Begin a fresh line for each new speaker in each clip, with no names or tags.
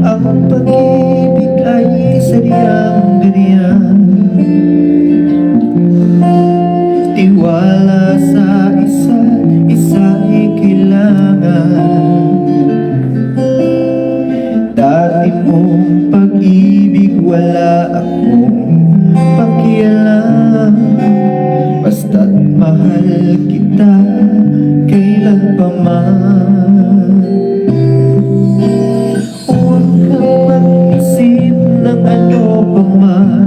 Ang pag-ibig ay sadyang ganyan. Tiwala sa isa't isa ay kailangan. Dati mong pag-ibig wala ako. pa man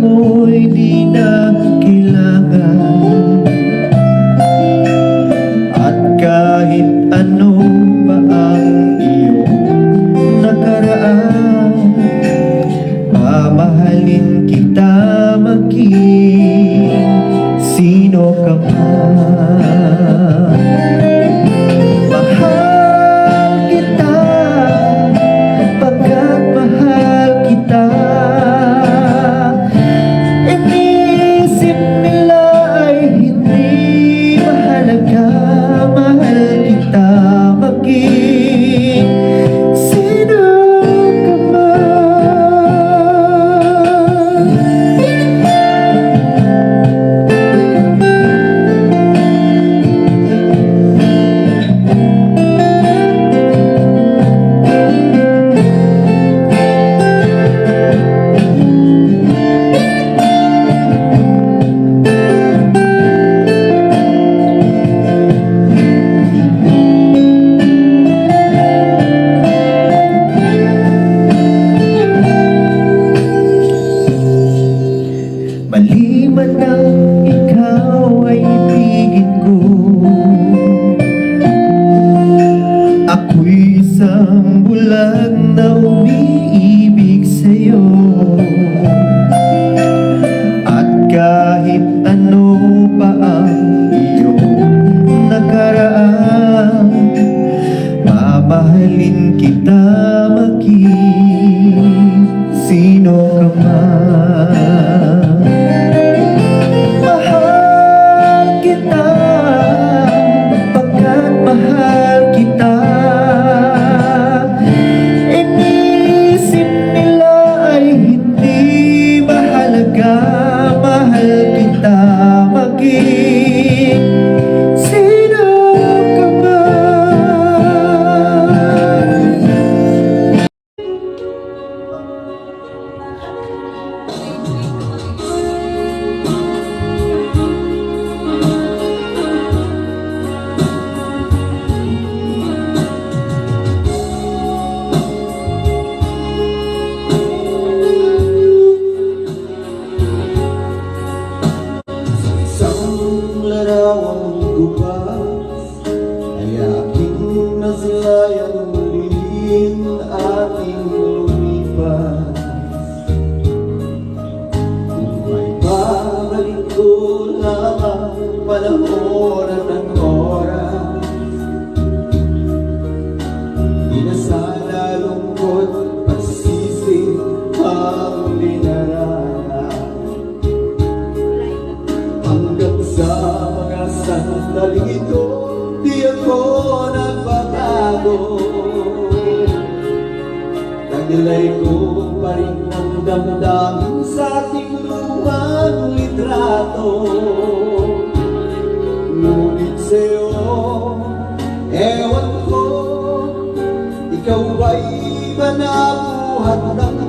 mo'y di At kahit ano pa ang iyong nakaraan Mamahalin Maliban ng ikaw ay tingin ko. Ako'y isang bulag na
sandaling ito di ako nagbabago. Nagilay ko pa rin ang damdamin sa ating lumang litrato. Ngunit sa'yo, ewan ko ikaw ba'y manabuhat ng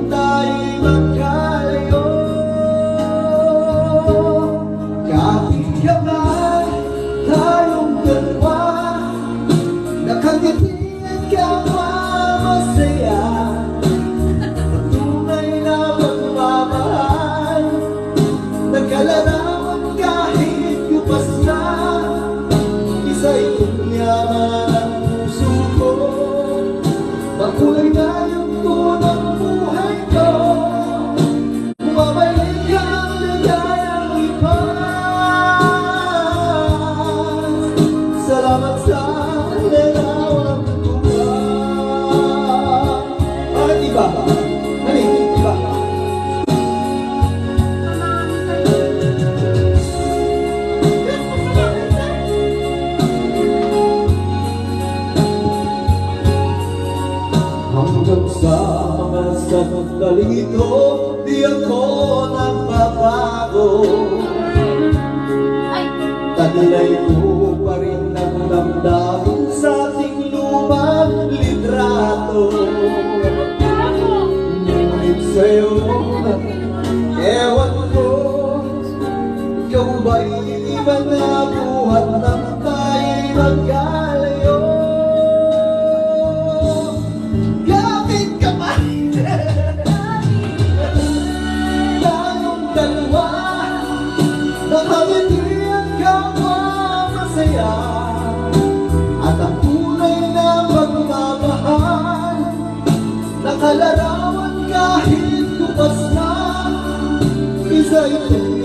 Taglay ko pa rin ang damdamin sa ating lumang litrato. Ngunit sa'yo, ewan ko Ikaw ba'y iba na buhat ng tayo'y magkalayo masaya At ang tunay na pagmamahal Nakalarawan kahit kupas na Isa itong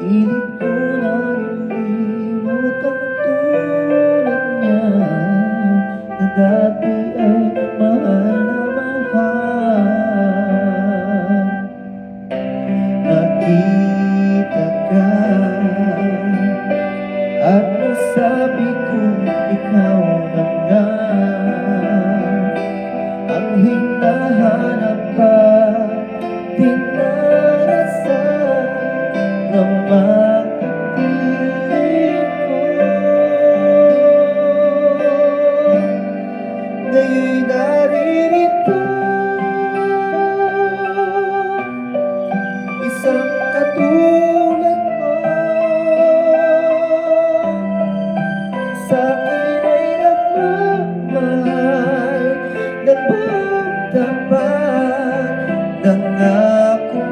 一定不能。Sa
akin ay nagmamahal Ng buong tapat Nangakong